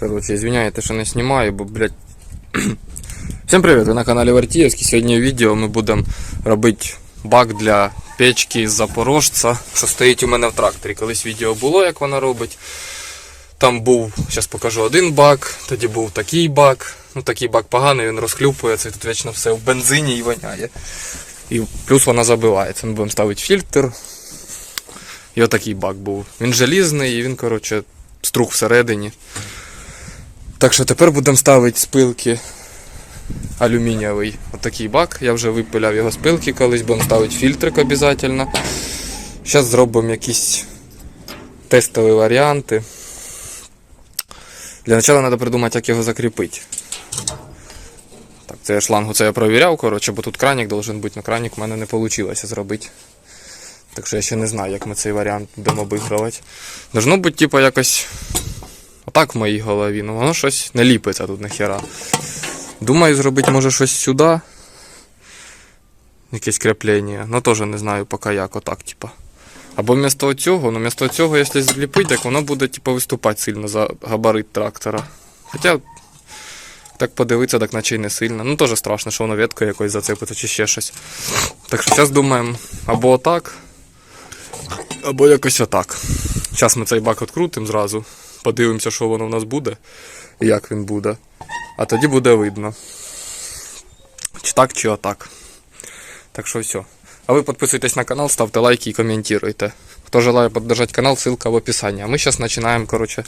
Короче, извиняйте, що не знімаю, бо, блядь. Всім привіт, ви на каналі Вартіївський. Сьогодні в відео ми будемо робити бак для печки з Запорожця, що стоїть у мене в тракторі. Колись відео було, як вона робить. Там був, зараз покажу один бак, тоді був такий бак. Ну такий бак поганий, він розхлюпується, і тут вічно все в бензині і воняє. І плюс вона забивається. Ми будемо ставити фільтр. І отакий бак був. Він желізний і він, коротше, струк всередині. Так що тепер будемо ставити спилки алюмінієвий отакий бак. Я вже випиляв його спилки колись, будемо ставити фільтрик обов'язково. Зараз зробимо якісь тестові варіанти. Для початку треба придумати, як його закріпити. Так, це я шлангу це я провіряв, коротше, бо тут кранік должен бути, але кранік в мене не вийшло зробити. Так що я ще не знаю, як ми цей варіант будемо обігрувати. Должно бути, типу, якось отак в моїй голові. Ну воно щось не ліпиться тут нахера. Думаю, зробити може щось сюди. Якесь кріплення. Ну теж не знаю поки як, отак, типа. Або вмісто цього, ну вмісто цього, якщо зліпити, так воно буде типу, виступати сильно за габарит трактора. Хоча так подивитися, так наче й не сильно. Ну теж страшно, що воно веткою якось зацепиться чи ще щось. Так що зараз думаємо або отак, або якось отак. Зараз ми цей бак відкрутимо зразу, подивимося, що воно в нас буде і як він буде. А тоді буде видно. Чи так, чи отак. Так що все. А ви підписуйтесь на канал, ставте лайки і коментуйте. Хто желає поддержать канал, ссылка в описании. А ми зараз починаємо, короче,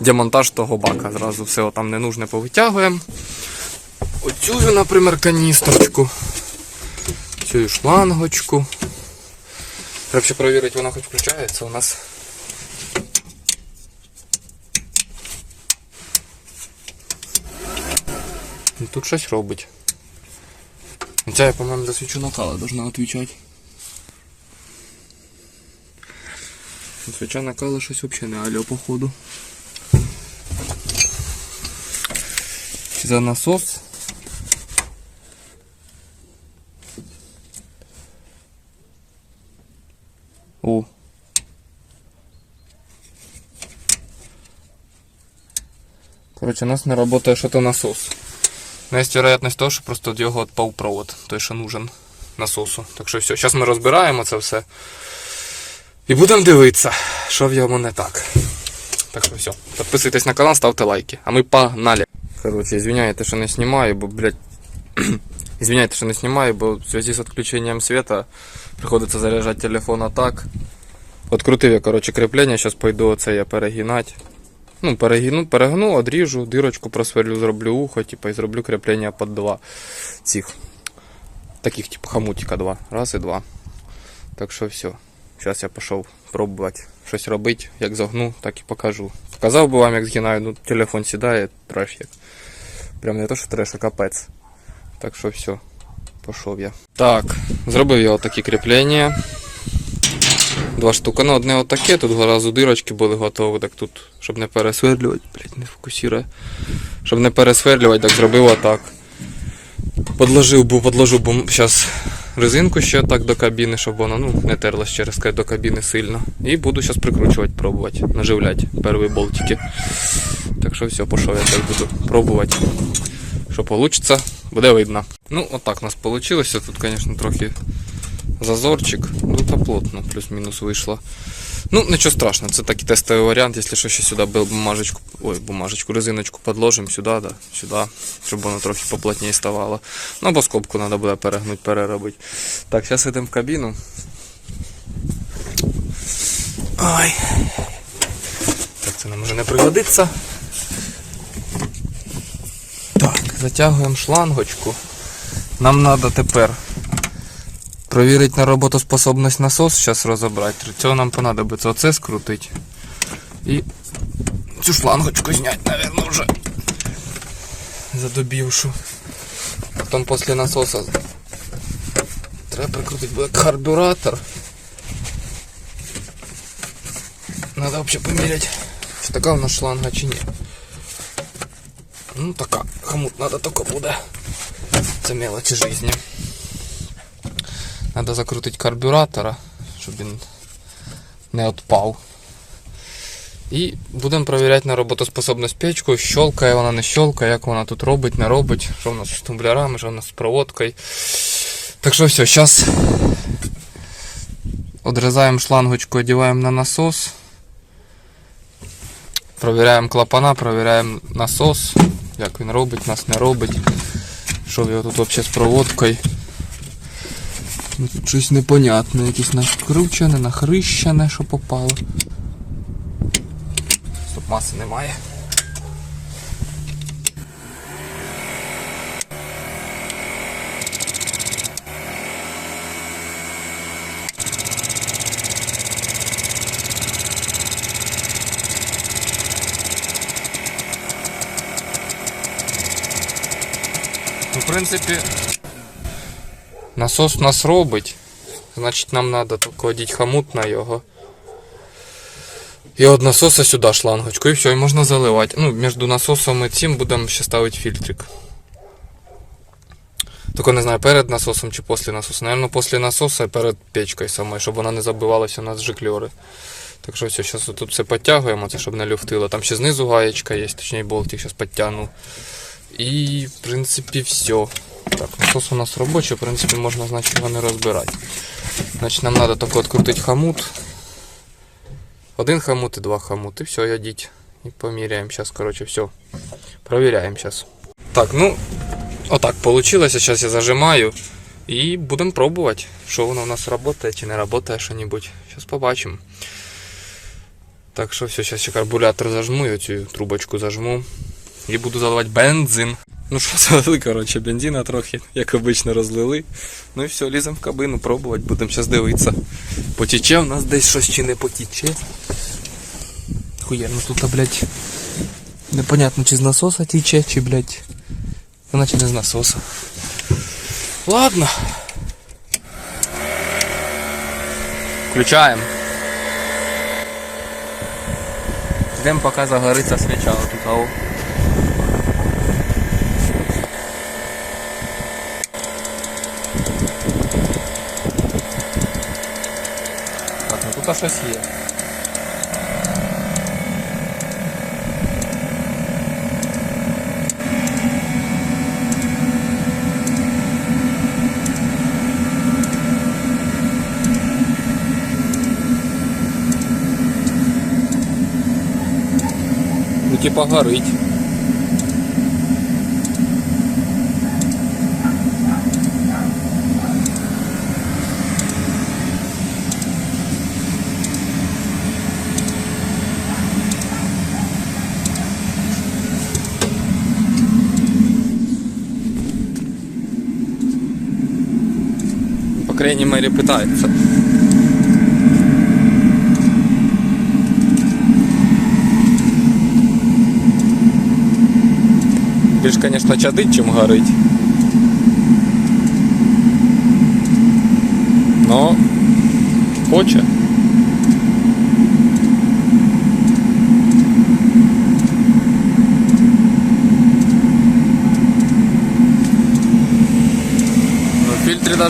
демонтаж того бака. Зразу все там ненужне повитягуємо. Оцю, наприклад, каністрочку. Цю шлангочку. Треба ще перевірити, вона хоч включається у нас. Тут щось робить. Ця я, по-моєму, за свічу накала должна відповідати. Свіча накала щось взагалі не алло, походу. За насос? О. Короче, у нас не работает что-то насос. Но есть вероятность того, що просто від його відпав провод, той, що нужен насосу. Так що все, зараз ми розбираємо це все. І будемо дивитися, що в йому не так. Так що все. Підписуйтесь на канал, ставте лайки. А ми погнали. Короче, извиняйте, що не знімаю, бо, блядь. Извиняйте, що не знімаю, бо в зв'язку з відключенням света приходиться заряджати телефон а так. Открутив я, короче, кріплення, зараз пойду оце я перегинати. Ну, перегину, перегну, одріжу, дирочку просверлю, зроблю ухо, типа, і зроблю кріплення під два цих. Таких, типу, хомутика два. Раз і два. Так що все. Зараз я пішов пробувати щось робити. Як загну, так і покажу. Показав би вам, як згинаю, ну телефон сідає, треш як. Прям не то, що треш, а капець. Так що все. Пішов я. Так, зробив я отакі кріплення. Два штуки. Ну, одне отаке, тут разу дирочки були готові, так тут, щоб не пересверлювати, блять, не фокусірує. Щоб не пересверлювати, так зробив отак. Подложив, бо подложу, бо зараз резинку ще так до кабіни, щоб вона ну, не терлась через край до кабіни сильно. І буду зараз прикручувати, пробувати, наживляти перші болтики. Так що все, пішов я так буду пробувати. Що вийде, буде видно. Ну, отак у нас вийшло. Тут, звісно, трохи зазорчик. Ну, та плотно, плюс-мінус вийшло. Ну, нічого страшного, це такий тестовий варіант, якщо що, ще сюди бумажечку, ой, бумажечку, резиночку подложимо сюди, да, сюди, щоб воно трохи поплотніше ставало. Ну, або скобку треба буде перегнути, переробити. Так, зараз йдемо в кабіну. Ой. Так, це нам вже не пригодиться. Так, затягуємо шлангочку. Нам треба тепер Провірити на роботоспособність насос, зараз розібрати. Для цього нам понадобиться оце скрутити. І цю шлангочку зняти, мабуть, вже задобівшу. Потім після насоса треба прикрутити буде карбюратор. Надо вообще поміряти, чи така у нас шланга чи ні. Ну така, хомут надо тільки буде. Це мелочі жизни. Надо закрутити карбюратора, щоб він не відпав. І будемо перевіряти на роботоспособність печку, щелкає вона, не щелкає, як вона тут робить, не робить, що в нас з тумблерами, що в нас з проводкою. Так що все, зараз одрізаємо шлангочку, одіваємо на насос. Провіряємо клапана, провіряємо насос, як він робить, нас не робить. Що в його тут взагалі з проводкою. Ну, Тут щось непонятне, якесь накручене, нахрищене, що попало. Стоп маси немає. Ну, в принципі, насос у нас робить. Значить нам треба тільки одіти хомут на його. І от насоса сюди шлангочку, і все, і можна заливати. Ну, між насосом і цим будемо ще ставити фільтрик. Тільки не знаю, перед насосом чи після насосу. Наверное, після насоса і перед печкою самою, щоб вона не забивалася у нас жикльори. Так що все, зараз тут все підтягуємо, це щоб не люфтило. Там ще знизу гаєчка є, точніше болтик зараз підтягнув. І, в принципі, все. Так, насос у нас робочий, в принципі, можна, значить, його не розбирати. Значить, нам треба тільки відкрутити хомут. Один хомут і два хомут. І все, ядіть. І поміряємо зараз, коротше, все. Провіряємо зараз. Так, ну, отак вийшло. Зараз я зажимаю. І будемо пробувати, що воно у нас працює чи не працює що-небудь. Зараз побачимо. Так що все, зараз ще карбюратор зажму, і цю трубочку зажму. І буду заливати бензин. Ну що, залили, коротше, бензина трохи, як обично, розлили. Ну і все, ліземо в кабину, пробувати, будемо зараз дивитися. Потіче в нас десь щось чи не потіче. Хуєрно тут, блядь. Непонятно, чи з насоса тіче, чи, блядь. Наче не з насоса. Ладно. Включаємо. Ждемо, поки загориться свіча тут. Тут щось. Ну типа горить. Крайней мере пытается. Більш, звісно, чадить, чим горить. Но хоче.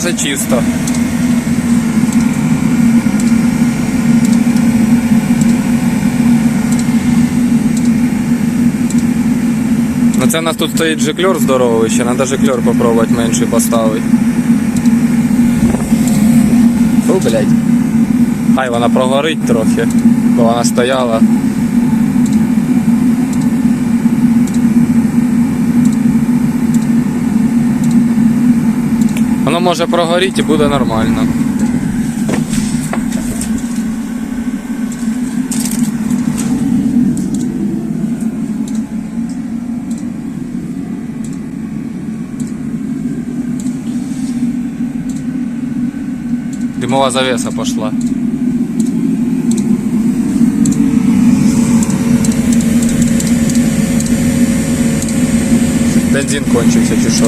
Навіть чисто. Ну це у нас тут стоїть жикльор здоровий, ще треба жикльор попробувати менший поставити. Фу, блядь. Хай вона прогорить трохи, бо вона стояла. Воно може прогоріти і буде нормально. Дымовая завеса пошла. Бензин кончився чи що?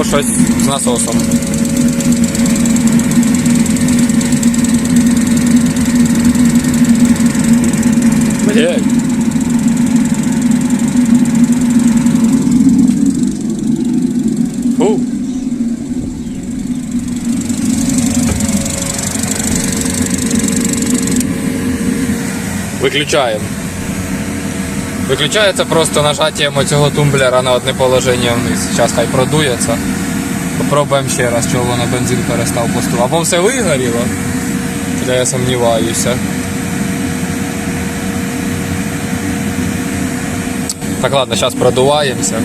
Або щось з насосом. Блядь. Фу. Виключаємо. Виключається просто нажаттям цього тумблера на одне положення вниз. Зараз хай продується. Попробуємо ще раз, чого воно бензин перестав поступати. Або все вигоріло. Хоча я сумніваюся. Так, ладно, зараз продуваємося.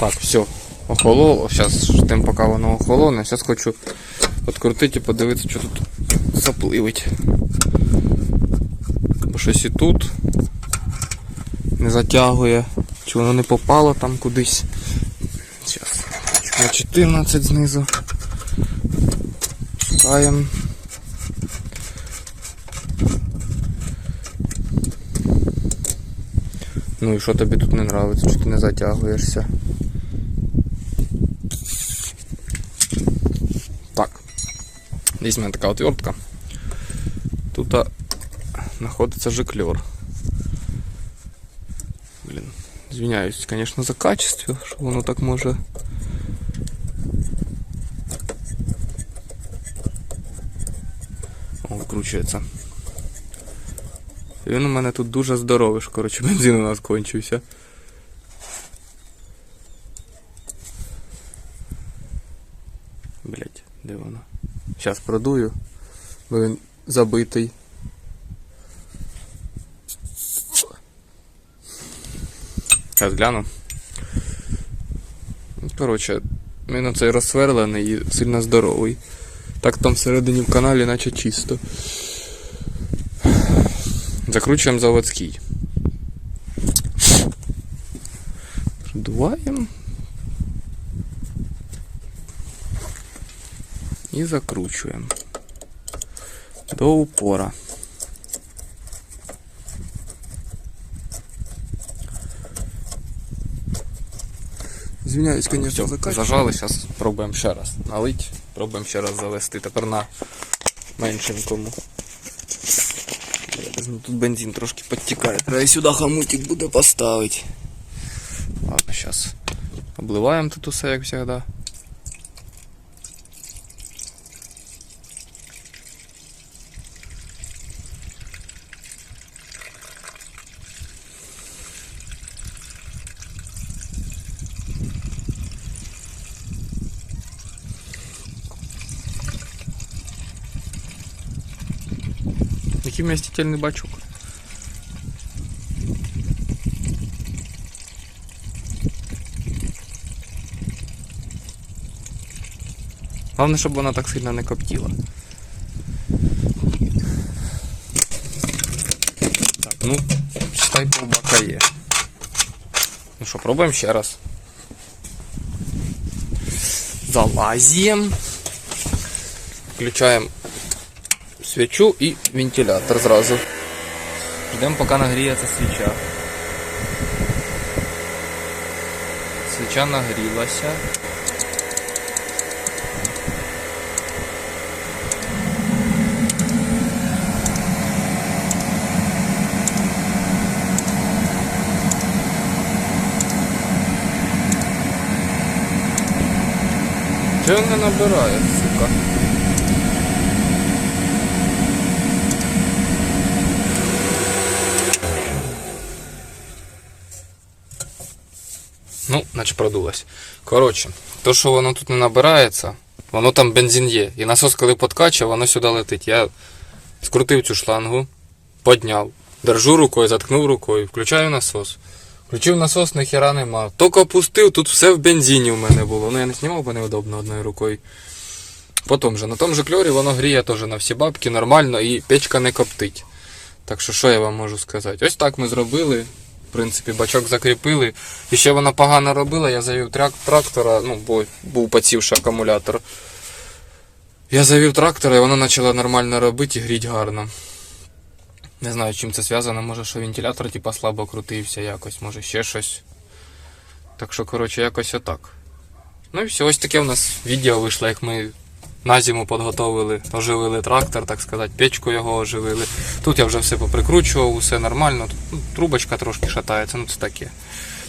Так, все. Охололо. Зараз ждемо, поки воно охолоне. Зараз хочу відкрутити і подивитися, що тут запливить. Бо щось і тут не затягує. Чи воно не попало там кудись. Зараз. На 14 знизу. Шукаємо. Ну і що тобі тут не нравиться, що ти не затягуєшся? Так. Десь в мене така отвертка. Тут а, знаходиться жиклер. Блін, звиняюсь, конечно, за качество, що воно так може. О, вкручується. І Він у мене тут дуже здоровий, ж, коротше, бензин у нас кончився. Блять, де воно? Зараз продую, бо він забитий. Зараз гляну. Ну, Коротше, він оцей розсверлений і сильно здоровий. Так там всередині в каналі наче чисто. Закручуємо заводський. Продуваємо. І закручуємо. До упора. Извиняюсь, конечно, за качество. Зажали, зараз пробуємо ще раз налить, пробуємо ще раз завести. Тепер на меншенькому. Ну, тут бензин трошки підтікає. Треба сюди хомутик буде поставити. Ладно, зараз обливаємо тут усе, як завжди. Який вмістительний бачок. Головне, щоб вона так сильно не коптіла. Так, ну, считай полбака є. Ну що, пробуємо ще раз. Залазим. Включаємо Свічу і вентилятор зразу. Ждемо, поки нагріється свіча. Свіча нагрілася. Чого не набирає, сука? Ну, наче продулось. Коротше, то, що воно тут не набирається, воно там бензин є. І насос, коли подкачує, воно сюди летить. Я скрутив цю шлангу, підняв, держу рукою, заткнув рукою, включаю насос. Включив насос, ніхера нема. Тільки опустив, тут все в бензині в мене було. Ну я не знімав, бо неудобно одною рукою. Потім же, на тому же кльорі воно гріє теж на всі бабки нормально і печка не коптить. Так що що я вам можу сказати? Ось так ми зробили. В принципі, бачок закріпили. І ще вона погано робила, я завів трак, трактора, ну, бо був поцівший акумулятор. Я завів трактора і вона почала нормально робити і гріть гарно. Не знаю, з чим це зв'язано. Може, що вентилятор типа слабо крутився якось, може ще щось. Так що, коротше, якось отак. Ну і все, ось таке у нас відео вийшло, як ми на зиму підготовили, оживили трактор, так сказати, печку його оживили. Тут я вже все поприкручував, усе нормально. Тут, ну, трубочка трошки шатається, ну це таке.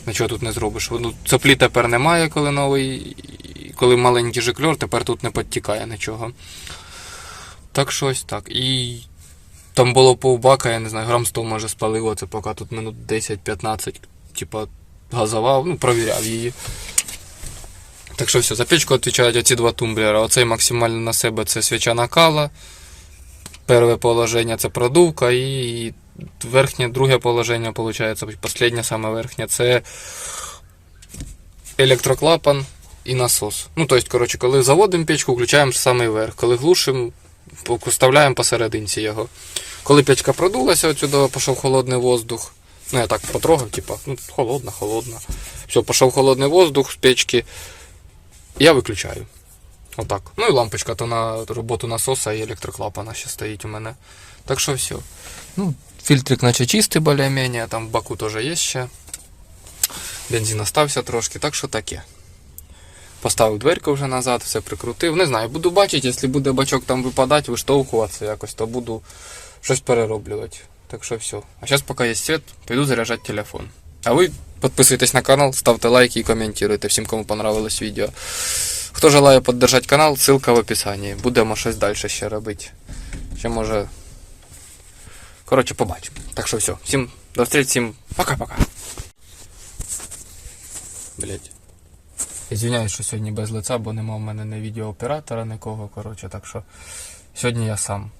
Нічого тут не зробиш. Ну, соплі тепер немає, коли новий, коли маленький жикльор, тепер тут не підтікає нічого. Так що ось так. І там було повбака, я не знаю, грам 100 може спалило, це поки тут минут 10-15, типа, газував, ну, провіряв її. Так що все, за печку відповідають оці два тумблера. Оцей максимально на себе це свіча накала. Перше положення це продувка і верхнє, друге положення, виходить, останнє саме верхнє, це електроклапан і насос. Ну, тобто, коротше, коли заводимо печку, включаємо самий верх. Коли глушимо, вставляємо посерединці його. Коли печка продулася, отсюди пішов холодний воздух. Ну, я так потрогав, типа, ну, холодна, холодна. Все, пішов холодний воздух з печки. Я виключаю. Отак. Ну і лампочка то на роботу насоса і електроклапана ще стоїть у мене. Так що все. Ну, фільтрик наче чистий більш-менш, там в баку теж є ще. Бензин остався трошки, так що таке. Поставив дверку вже назад, все прикрутив. Не знаю, буду бачити, якщо буде бачок там випадати, виштовхуватися якось, то буду щось перероблювати. Так що все. А зараз, поки є світ, піду заряджати телефон. А ви підписуйтесь на канал, ставте лайки і коментуйте всім, кому понравилось відео. Хто желає підтримати канал, ссылка в описанні. Будемо щось далі ще робити. Ще може. Коротше, побачимо. Так що все. Всім до зустрічі, всім пока-пока. Блять. Извиняюсь, що сьогодні без лиця, бо нема в мене не відеооператора, нікого, коротше, так що сьогодні я сам.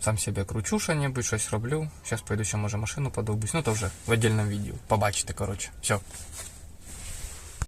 Сам себе кручу що-небудь, щось роблю. Зараз пойду ще може машину подовбусь. Ну то вже в віддільному відео. Побачите, коротше. Все.